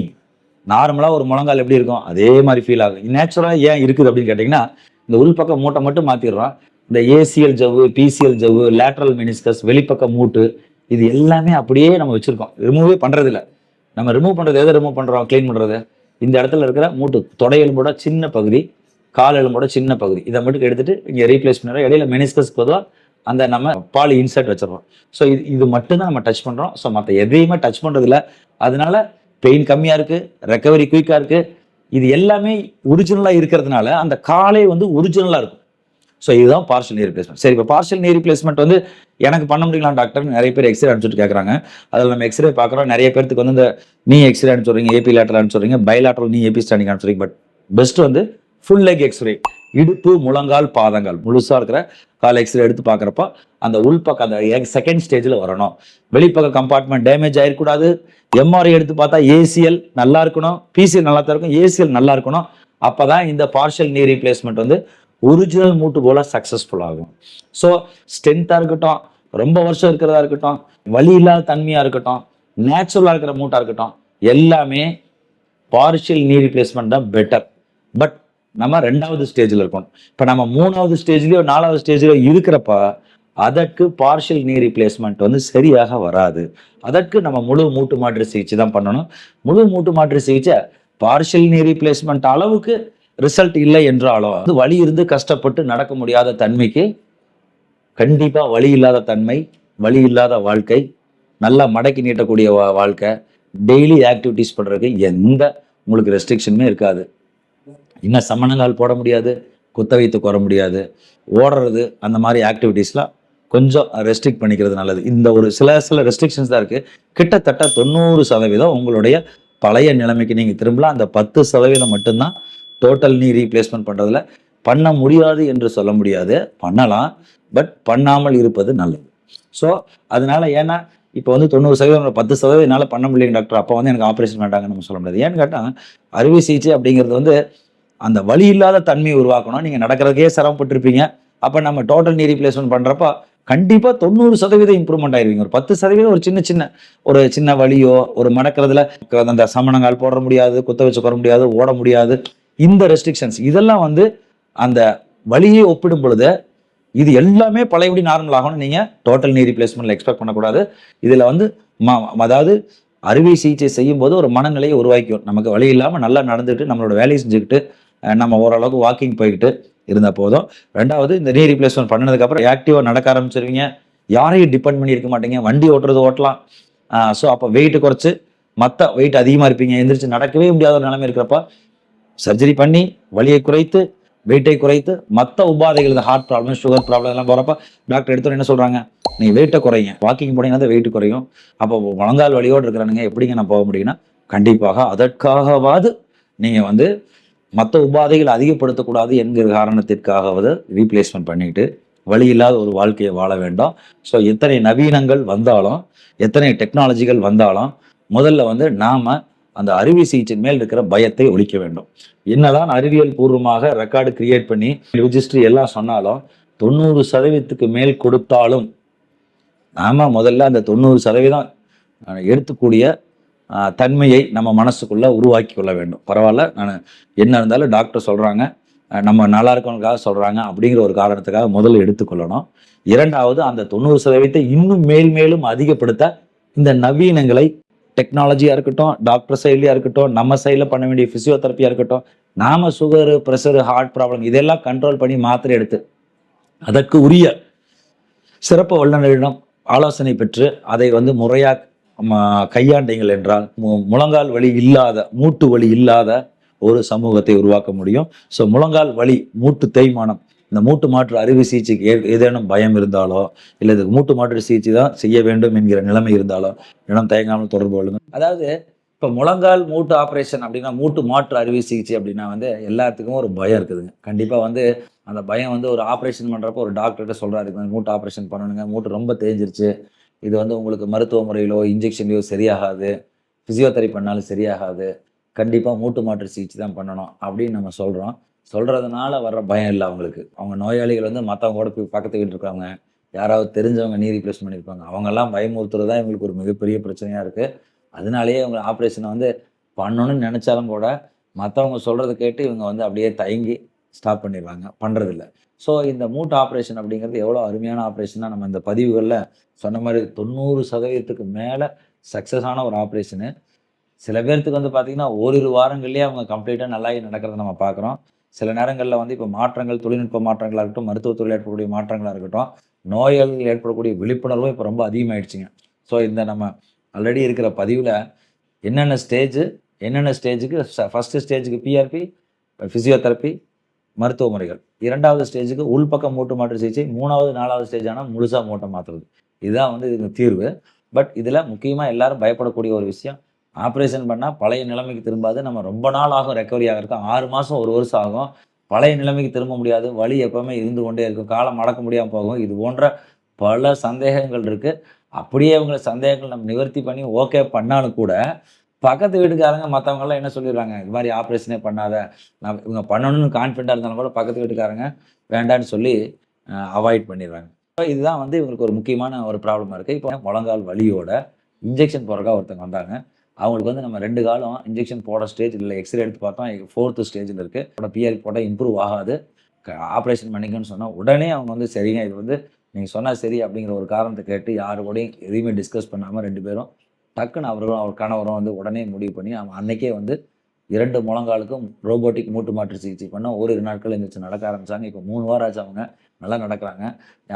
நார்மலாக ஒரு முழங்கால் எப்படி இருக்கும்? அதே மாதிரி ஃபீல் ஆகும். நேச்சுரலாக ஏன் இருக்குது அப்படின்னு கேட்டிங்கன்னா இந்த உள்பக்கம் மூட்டை மட்டும் மாற்றிடுறோம் இந்த ஏசிஎல் ஜவ்வு பிசிஎல் ஜவ்வு லேட்ரல் மினிஸ்கஸ் வெளிப்பக்க மூட்டு இது எல்லாமே அப்படியே நம்ம வச்சுருக்கோம். ரிமூவே பண்ணுறதில்ல நம்ம ரிமூவ் பண்ணுறது எதை ரிமூவ் பண்ணுறோம் க்ளீன் பண்ணுறது இந்த இடத்துல இருக்கிற மூட்டு தொடை எலும்போட சின்ன பகுதி கால் எலும்போட சின்ன பகுதி. இதை மட்டும் எடுத்துட்டு இங்கே ரீப்ளேஸ் பண்ணுறோம் இடையில மினிஸ்கஸ் பொதுவாக அந்த நம்ம பாலி இன்சர்ட் வச்சிடறோம். ஸோ இது இது மட்டும்தான் நம்ம டச் பண்ணுறோம் ஸோ மற்ற எதையுமே டச் பண்ணுறதில்ல அதனால பெயின் கம்மியாக இருக்குது ரெக்கவரி குயிக்காக இருக்குது இது எல்லாமே ஒரிஜினலாக இருக்கிறதுனால அந்த காலே வந்து ஒரிஜினலாக இருக்கும். ஸோ இதுதான் பார்ஷியல் நீர் ரீப்ளேஸ்மெண்ட் சரி இப்போ பார்ஷியல் நீ ரீப்ளேஸ்மெண்ட் வந்து எனக்கு பண்ண முடியலாம் டாக்டர் நிறைய பேர் எக்ஸ்ரே அனுப்பிச்சுட்டு கேட்குறாங்க அதில் நம்ம எக்ஸ்ரே பார்க்குறோம். நிறைய பேருக்கு வந்து இந்த நீ எக்ஸ்ரே அனுப்பிச்சுறீங்க ஏபி லேட்டர் அனுப்பிச்சுறீங்க பைலாட்டரல் நீ ஏபி ஸ்டாண்டிங் அனுப்பிச்சுறீங்க பட் பெஸ்ட் வந்து ஃபுல் லெக் எக்ஸ்ரே இடுப்பு முழங்கால் பாதங்கள். முழுசாக இருக்கிற கால் எக்ஸ்ரே எடுத்து பார்க்குறப்ப அந்த உள்பக்கம் அந்த செகண்ட் ஸ்டேஜில் வரணும். வெளிப்பக்க கம்பார்ட்மெண்ட் டேமேஜ் ஆகிடக்கூடாது எம்ஆர்ஐ எடுத்து பார்த்தா ஏசிஎல் நல்லா இருக்கணும். பிசிஎல் நல்லா தான் இருக்கும். ஏசிஎல் நல்லா இருக்கணும். அப்போ தான் இந்த பார்ஷியல் நீ ரீப்ளேஸ்மெண்ட் வந்து ஒரிஜினல் மூட்டு போல சக்ஸஸ்ஃபுல் ஆகும். ஸோ ஸ்ட்ரென்த்தாக இருக்கட்டும் ரொம்ப வருஷம் இருக்கிறதா இருக்கட்டும் வலி இல்லாத தன்மையாக இருக்கட்டும் நேச்சுரலாக இருக்கிற மூட்டாக இருக்கட்டும் எல்லாமே பார்ஷியல் நீ ரீப்ளேஸ்மெண்ட் தான் பெட்டர் பட் நம்ம ரெண்டாவது ஸ்டேஜில் இருக்கணும். இப்போ நம்ம மூணாவது ஸ்டேஜ்லேயோ நாலாவது ஸ்டேஜ்லையோ இருக்கிறப்ப அதற்கு பார்ஷியல் நீ ரீப்ளேஸ்மெண்ட் வந்து சரியாக வராது. அதற்கு நம்ம முழு மூட்டு மாற்று சிகிச்சை தான் பண்ணணும். முழு மூட்டு மாற்று சிகிச்சை பார்ஷியல் நீ ரீப்ளேஸ்மெண்ட் அளவுக்கு ரிசல்ட் இல்லை என்றாலும் அது வழி இருந்து கஷ்டப்பட்டு நடக்க முடியாத தன்மைக்கு கண்டிப்பாக வழி இல்லாத தன்மை வழி இல்லாத வாழ்க்கை நல்லா மடக்கி நீட்டக்கூடிய வாழ்க்கை டெய்லி ஆக்டிவிட்டிஸ் பண்ணுறதுக்கு எந்த உங்களுக்கு ரெஸ்ட்ரிக்ஷனுமே இருக்காது. இன்னும் சமணங்கால் போட முடியாது குத்த வைத்து கோர முடியாது. ஓடுறது அந்த மாதிரி ஆக்டிவிட்டீஸ்லாம் கொஞ்சம் ரெஸ்ட்ரிக்ட் பண்ணிக்கிறது நல்லது. இந்த ஒரு சில சில ரெஸ்ட்ரிக்ஷன்ஸ் தான் இருக்குது கிட்டத்தட்ட தொண்ணூறு சதவீதம் உங்களுடைய பழைய நிலைமைக்கு நீங்கள் திரும்பலாம். அந்த பத்து சதவீதம் மட்டும்தான் டோட்டல் நீ ரீப்ளேஸ்மெண்ட் பண்ணுறதுல பண்ண முடியாது என்று சொல்ல முடியாது. பண்ணலாம் பட் பண்ணாமல் இருப்பது நல்லது. ஸோ அதனால ஏன்னா இப்போ வந்து தொண்ணூறு சதவீதம் பத்து சதவீதம் என்னால் பண்ண முடியல டாக்டர். அப்போ வந்து எனக்கு ஆப்ரேஷன் வேண்டாங்கன்னு நம்ம சொல்ல முடியாது. ஏன்னு கேட்டால் அறுவை சிகிச்சை அப்படிங்கிறது வந்து அந்த வழி இல்லாத தன்மையை உருவாக்கணும். நீங்கள் நடக்கிறதுக்கே சிரமப்பட்டிருப்பீங்க. அப்போ நம்ம டோட்டல் நீ ரீப்ளேஸ்மெண்ட் பண்ணுறப்ப கண்டிப்பாக தொண்ணூறு சதவீதம் இம்ப்ரூவ்மெண்ட் ஆயிருவீங்க. ஒரு பத்து சதவீதம் ஒரு சின்ன சின்ன ஒரு சின்ன வழியோ ஒரு மடக்கிறதுல அந்த சமணங்கால் போட முடியாது குத்த வச்சு வர முடியாது ஓட முடியாது. இந்த ரெஸ்ட்ரிக்ஷன்ஸ் இதெல்லாம் வந்து அந்த வழியை ஒப்பிடும் பொழுது இது எல்லாமே பழையபடி நார்மல் ஆகணும் நீங்கள் டோட்டல் நீ ரீப்ளேஸ்மெண்ட்ல எக்ஸ்பெக்ட் பண்ணக்கூடாது. இதில் வந்து ம- அதாவது அறுவை சிகிச்சை செய்யும் போது ஒரு மனநிலையை உருவாக்கிக்கும். நமக்கு வழி இல்லாமல் நல்லா நடந்துட்டு நம்மளோட வேலையை செஞ்சுக்கிட்டு நம்ம ஓரளவுக்கு வாக்கிங் போய்கிட்டு இருந்தால் போதும். ரெண்டாவது இந்த நீ ரீப்ளேஸ்மெண்ட் பண்ணதுக்கப்புறம் ஆக்டிவாக நடக்க ஆரம்பிச்சிருவீங்க. யாரையும் டிபெண்ட் பண்ணி இருக்க மாட்டீங்க. வண்டி ஓட்டுறது ஓட்டலாம். ஸோ அப்போ வெயிட் குறைச்சி மற்ற வெயிட் அதிகமாக இருப்பீங்க. எந்திரிச்சு நடக்கவே முடியாத ஒரு நிலைமை இருக்கிறப்ப சர்ஜரி பண்ணி வலியை குறைத்து வெயிட்டை குறைத்து மற்ற உபாதைகள் இந்த ஹார்ட் ப்ராப்ளம் சுகர் ப்ராப்ளம் எல்லாம் போகிறப்ப டாக்டர் எடுத்தோன்னு என்ன சொல்கிறாங்க நீங்கள் வெயிட்டை குறைங்க. வாக்கிங் போனீங்கன்னா வெயிட் குறையும். அப்போ முழங்கால் வழியோடு இருக்கிறானுங்க எப்படிங்க நான் போக முடியும்னா கண்டிப்பாக அதற்காகவாது நீங்கள் வந்து மற்ற உபாதைகள் அதிகப்படுத்தக்கூடாது என்கிற காரணத்திற்காகவது ரீப்ளேஸ்மெண்ட் பண்ணிட்டு வழி இல்லாத ஒரு வாழ்க்கையை வாழ வேண்டாம். ஸோ எத்தனை நவீனங்கள் வந்தாலும் எத்தனை டெக்னாலஜிகள் வந்தாலும் முதல்ல வந்து நாம் அந்த அறுவை சிகிச்சை மேல் இருக்கிற பயத்தை ஒழிக்க வேண்டும். என்னதான் அறிவியல் பூர்வமாக ரெக்கார்டு கிரியேட் பண்ணி ரிஜிஸ்ட்ரி எல்லாம் சொன்னாலும் தொண்ணூறு சதவீதத்துக்கு மேல் கொடுத்தாலும் நாம் முதல்ல அந்த தொண்ணூறு சதவீதம் எடுத்துக்கூடிய தன்மையை நம்ம மனசுக்குள்ளே உருவாக்கி கொள்ள வேண்டும். பரவாயில்ல நான் என்ன இருந்தாலும் டாக்டர் சொல்கிறாங்க நம்ம நல்லா இருக்கவங்களுக்காக சொல்கிறாங்க அப்படிங்கிற ஒரு காரணத்துக்காக முதல்ல எடுத்துக்கொள்ளணும். இரண்டாவது அந்த தொண்ணூறு சதவீதத்தை இன்னும் மேல் மேலும் அதிகப்படுத்த இந்த நவீனங்களை டெக்னாலஜியாக இருக்கட்டும் டாக்டர் சைட்லையாக இருக்கட்டும் நம்ம சைடில் பண்ண வேண்டிய ஃபிசியோதெரப்பியாக இருக்கட்டும் நாம சுகரு ப்ரெஷரு ஹார்ட் ப்ராப்ளம் இதெல்லாம் கண்ட்ரோல் பண்ணி மாத்திரை எடுத்து அதற்கு உரிய சிறப்பு வல்லுநரிடம் ஆலோசனை பெற்று அதை வந்து முறையாக கையாண்டீங்கள் என்றால் மு- முழங்கால் வலி இல்லாத மூட்டு வலி இல்லாத ஒரு சமூகத்தை உருவாக்க முடியும். ஸோ முழங்கால் வலி மூட்டு தேய்மானம் இந்த மூட்டு மாற்று அறுவை சிகிச்சைக்கு ஏ- ஏதேனும் பயம் இருந்தாலோ இல்லை இதுக்கு மூட்டு மாற்று சிகிச்சை தான் செய்ய வேண்டும் என்கிற நிலைமை இருந்தாலோ இடம் தயங்காமல் தொடர்பு கொள்ளுங்க அதாவது இப்போ முழங்கால் மூட்டு ஆப்ரேஷன் அப்படின்னா மூட்டு மாற்று அறுவை சிகிச்சை அப்படின்னா வந்து எல்லாத்துக்கும் ஒரு பயம் இருக்குதுங்க. கண்டிப்பாக வந்து அந்த பயம் வந்து ஒரு ஆப்ரேஷன் பண்ணுறப்போ ஒரு டாக்டர்கிட்ட சொல்கிறாரு மூட்டு ஆப்ரேஷன் பண்ணணுங்க மூட்டு ரொம்ப தேஞ்சிருச்சு இது வந்து உங்களுக்கு மருத்துவ முறையிலோ இன்ஜெக்ஷன்லையோ சரியாகாது. ஃபிசியோதெரப்பி பண்ணாலும் சரியாகாது. கண்டிப்பாக மூட்டு மாற்று சிகிச்சை தான் பண்ணணும் அப்படின்னு நம்ம சொல்கிறோம் சொல்கிறதுனால வர்ற பயம் இல்லை அவங்களுக்கு. அவங்க நோயாளிகள் வந்து மற்றவங்க கூட போய் பக்கத்து வீட்டு இருக்காங்க. யாராவது தெரிஞ்சவங்க நீ ரீப்ளேஸ் பண்ணியிருப்பாங்க. அவங்கெல்லாம் பயமுறுத்துறது தான் இவங்களுக்கு ஒரு மிகப்பெரிய பிரச்சனையாக இருக்குது அதனாலேயே இவங்க ஆப்ரேஷனை வந்து பண்ணணும்னு நினச்சாலும் கூட மற்றவங்க சொல்கிறத கேட்டு இவங்க வந்து அப்படியே தயங்கி ஸ்டாப் பண்ணிடுவாங்க பண்ணுறதில்ல ஸோ இந்த மூட் ஆப்ரேஷன் அப்படிங்கிறது எவ்வளோ அருமையான ஆப்ரேஷனாக நம்ம இந்த பதிவுகளில் சொன்ன மாதிரி தொண்ணூறு சதவீதத்துக்கு மேலே சக்ஸஸ் ஆன ஒரு ஆப்ரேஷனு சில பேர்த்துக்கு வந்து பார்த்திங்கன்னா ஓரிரு வாரங்கள்லேயே அவங்க கம்ப்ளீட்டாக நல்லாகி நடக்கிறத நம்ம பார்க்குறோம் சில நேரங்களில் வந்து இப்போ மாற்றங்கள் தொழில்நுட்ப மாற்றங்களாக இருக்கட்டும் மருத்துவத்துறையில் ஏற்படக்கூடிய மாற்றங்களாக இருக்கட்டும் நோய்கள் ஏற்படக்கூடிய விழிப்புணர்வும் இப்போ ரொம்ப அதிகமாகிடுச்சிங்க ஸோ இந்த நம்ம ஆல்ரெடி இருக்கிற பதிவில் என்னென்ன ஸ்டேஜ் என்னென்ன ஸ்டேஜுக்கு ஃபஸ்ட்டு ஸ்டேஜுக்கு பிஆர்பி ஃபிசியோதெரப்பி மருத்துவ முறைகள். இரண்டாவது ஸ்டேஜுக்கு உள்பக்கம் மூட்டு மாற்று சிகிச்சை மூணாவது நாலாவது ஸ்டேஜான முழுசாக மூட்டை மாற்றுறது இதுதான் வந்து இதுக்கு தீர்வு. பட் இதில் முக்கியமாக எல்லாரும் பயப்படக்கூடிய ஒரு விஷயம் ஆப்ரேஷன் பண்ணால் பழைய நிலைமைக்கு திரும்பாது. நம்ம ரொம்ப நாள் ஆகும் ரெக்கவரி ஆகிறதுக்கு. ஆறு மாதம் ஒரு வருஷம் ஆகும். பழைய நிலைமைக்கு திரும்ப முடியாது. வழி எப்போவுமே இருந்து கொண்டே இருக்கும். காலம் மடக்க முடியாமல் போகும். இது போன்ற பல சந்தேகங்கள் இருக்குது அப்படியே இவங்களை சந்தேகங்கள் நம்ம நிவர்த்தி பண்ணி ஓகே பண்ணாலும் கூட பக்கத்து வீட்டுக்காரங்க மற்றவங்கெல்லாம் என்ன சொல்லிடுறாங்க? இது மாதிரி ஆப்ரேஷனே பண்ணாத. நான் இவங்க பண்ணணும்னு கான்ஃபிடண்டாக இருந்தாலும் கூட பக்கத்து வீட்டுக்காரங்க வேண்டான்னு சொல்லி அவாய்ட் பண்ணிடுறாங்க. ஸோ இதுதான் வந்து இவங்களுக்கு ஒரு முக்கியமான ஒரு ப்ராப்ளமாக இருக்குது இப்போ முழங்கால் வலியோட இன்ஜெக்ஷன் போடுறக்கா ஒருத்தங்க வந்தாங்க. அவங்களுக்கு வந்து நம்ம ரெண்டு காலம் இன்ஜெக்ஷன் போட ஸ்டேஜ் இல்லை. எக்ஸ்ரே எடுத்து பார்த்தோம். ஃபோர்த்து ஸ்டேஜில் இருக்குது பிஆர்பி போட்டால் இம்ப்ரூவ் ஆகாது. ஆப்ரேஷன் பண்ணிக்கன்னு சொன்னால் உடனே அவங்க வந்து சரிங்க. இது வந்து நீங்கள் சொன்னால் சரி அப்படிங்கிற ஒரு காரணத்தை கேட்டு யாரு கூடயும் எதையுமே டிஸ்கஸ் பண்ணாமல் ரெண்டு பேரும் டக்குன்னு அவர்களும் அவர் கணவரும் வந்து உடனே முடிவு பண்ணி அவன் அன்னைக்கே வந்து இரண்டு முழங்காலுக்கும் ரோபோட்டிக் மூட்டு மாற்று சிகிச்சை பண்ண ஓரிரு நாட்கள் எழுந்திரிச்சு நடக்க ஆரம்பிச்சாங்க. இப்போ மூணு வாரம் ஆச்சு அவங்க. நல்லா நடக்கிறாங்க.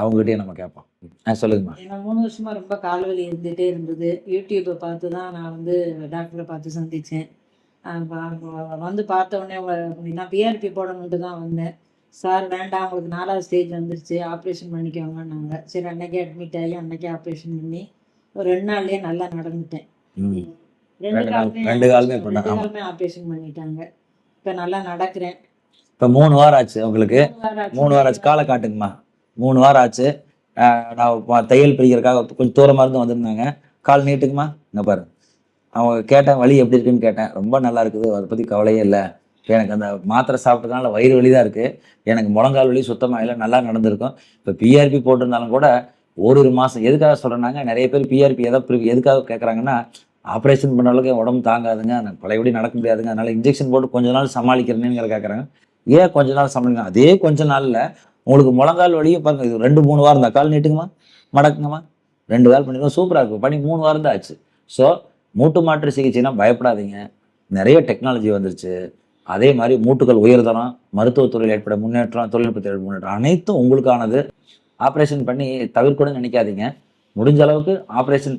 அவங்ககிட்டயே நம்ம கேட்போம். ஆ சொல்லுங்கம்மா. எனக்கு மூணு வருஷமா ரொம்ப கால்வலி இருந்துகிட்டே இருந்தது. யூடியூப்பை பார்த்து தான் நான் வந்து டாக்டரை பார்த்து சந்தித்தேன் வந்து பார்த்த உடனே நான் பிஆர்பி போடணுன்ட்டு தான் வந்தேன். சார் வேண்டாம். உங்களுக்கு நாலாவது ஸ்டேஜ் வந்துருச்சு. ஆப்ரேஷன் பண்ணிக்கோங்கன்னாங்க. சரி அன்னைக்கே அட்மிட் ஆகி அன்னைக்கே ஆப்ரேஷன் பண்ணி ரெண்டு நாள்லயே நல்லா நடந்துட்டேன். ரெண்டு காலுமே ரெண்டு காலுமே ரெண்டு பண்ண- ஆமா. காலுமே ஆப்ரேஷன் பண்ணிட்டாங்க. இப்போ நல்லா நடக்கிறேன். இப்போ மூணு வாரம் ஆச்சு உங்களுக்கு. மூணு வாரம் ஆச்சு. காலை காட்டுங்கம்மா. மூணு வாரம் ஆச்சு. நான் தையல் பிரிக்கிறதுக்காக கொஞ்சம் தூரமாக இருந்து வந்திருந்தாங்க. கால் நீட்டுக்குமா? இங்கே பாரு. அவங்க கேட்டேன் வலி எப்படி இருக்குன்னு கேட்டேன். ரொம்ப நல்லா இருக்குது. அதை பற்றி கவலையே இல்லை. எனக்கு அந்த மாத்திரை சாப்பிட்டதுனால வயிறு வலி தான் இருக்குது எனக்கு முழங்கால் வலி சுத்தமாக இல்லை நல்லா நடந்திருக்கும். இப்போ பிஆர்பி போட்டிருந்தாலும் கூட ஒரு ஒரு மாதம் எதுக்காக சொல்கிறேன்னாங்க நிறைய பேர் பிஆர்பி எதாவது எதுக்காக கேட்குறாங்கன்னா ஆப்ரேஷன் பண்ண அளவுக்கு என் உடம்பு தாங்காதுங்க. எனக்கு பழையபடி நடக்க முடியாதுங்க. அதனால் இன்ஜெக்ஷன் போட்டு கொஞ்ச நாள் சமாளிக்கிறேன்னு கேட்குறாங்க ஏன் கொஞ்ச நாள் சமாளிக்கணும்? அதே கொஞ்ச நாளில் உங்களுக்கு முழங்கால் வழியும் பாருங்கள் இது ரெண்டு மூணு வாரம் தான். கால் நீட்டுங்கம்மா மடக்குங்கம்மா? ரெண்டு வேலை பண்ணிடுவோம் சூப்பராக இருக்கும் பண்ணி மூணு வாரம் தான் ஆச்சு. ஸோ மூட்டு மாற்று சிகிச்சைனா பயப்படாதீங்க. நிறைய டெக்னாலஜி வந்துருச்சு. அதே மாதிரி மூட்டுகள் உயர்தரம் மருத்துவத்துறையில் ஏற்பட முன்னேற்றம் தொழில்நுட்பத்தில் முன்னேற்றம் அனைத்தும் உங்களுக்கானது. ஆப்ரேஷன் பண்ணி தவிர்க்கணும்னு நினைக்காதீங்க. முடிஞ்ச அளவுக்கு ஆப்ரேஷன்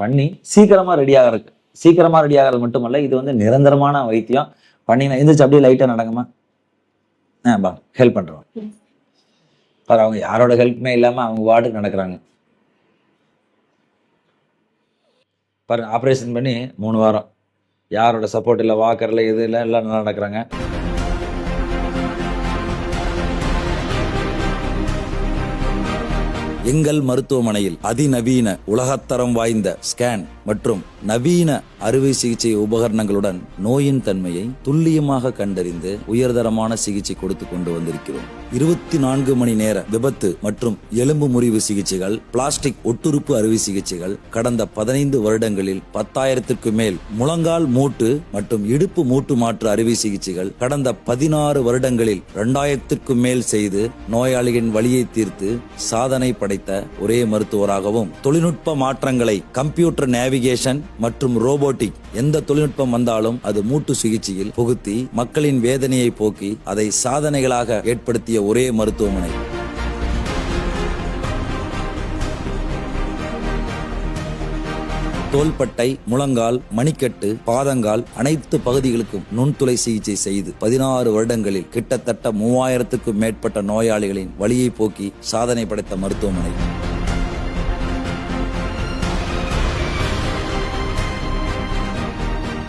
பண்ணி சீக்கிரமாக ரெடி ஆகிறதுக்கு சீக்கிரமாக ரெடி ஆகிறது மட்டுமல்ல இது வந்து நிரந்தரமான வைத்தியம். பண்ணி எந்திரிச்சு அப்படியே லைட்டாக நடக்குமா? ஆ பா ஹெல்ப் பண்ணுறோம் பாரு அவங்க யாரோட ஹெல்ப்புமே இல்லாமல் அவங்க வார்டுக்கு நடக்கிறாங்க. பாரு ஆப்ரேஷன் பண்ணி மூணு வாரம். யாரோட சப்போர்ட் இல்லை வாக்கரில் எது இல்லை எல்லாம் நல்லா நடக்கிறாங்க. எங்கள் மருத்துவமனையில் அதிநவீன உலகத்தரம் வாய்ந்த ஸ்கேன் மற்றும் நவீன அறுவை சிகிச்சை உபகரணங்களுடன் நோயின் தன்மையை துல்லியமாக கண்டறிந்து உயர்தரமான சிகிச்சை கொடுத்து கொண்டு வந்திருக்கிறோம். இருபத்தி நான்கு மணி நேர விபத்து மற்றும் எலும்பு முறிவு சிகிச்சைகள் பிளாஸ்டிக் ஒட்டுறுப்பு அறுவை சிகிச்சைகள் கடந்த பதினைந்து வருடங்களில் பத்தாயிரத்திற்கு மேல் முழங்கால் மூட்டு மற்றும் இடுப்பு மூட்டு மாற்று அறுவை சிகிச்சைகள் கடந்த பதினாறு வருடங்களில் இரண்டாயிரத்திற்கும் மேல் செய்து நோயாளிகளின் வழியை தீர்த்து சாதனை படைத்த ஒரே மருத்துவராகவும் தொழில்நுட்ப மாற்றங்களை கம்ப்யூட்டர் நேவிகேஷன் மற்றும் ரோபோட்டிக் எந்த தொழில்நுட்பம் வந்தாலும் அது மூட்டு சிகிச்சையில் புகுத்தி மக்களின் வேதனையை போக்கி அதை சாதனைகளாக ஏற்படுத்திய ஒரே மருத்துவமனை. தோள்பட்டை முழங்கால் மணிக்கட்டு பாதங்கால் அனைத்து பகுதிகளுக்கும் நுண்துளை சிகிச்சை செய்து பதினாறு வருடங்களில் கிட்டத்தட்ட மூவாயிரத்துக்கும் மேற்பட்ட நோயாளிகளின் வழியை போக்கி சாதனை படைத்த மருத்துவமனை.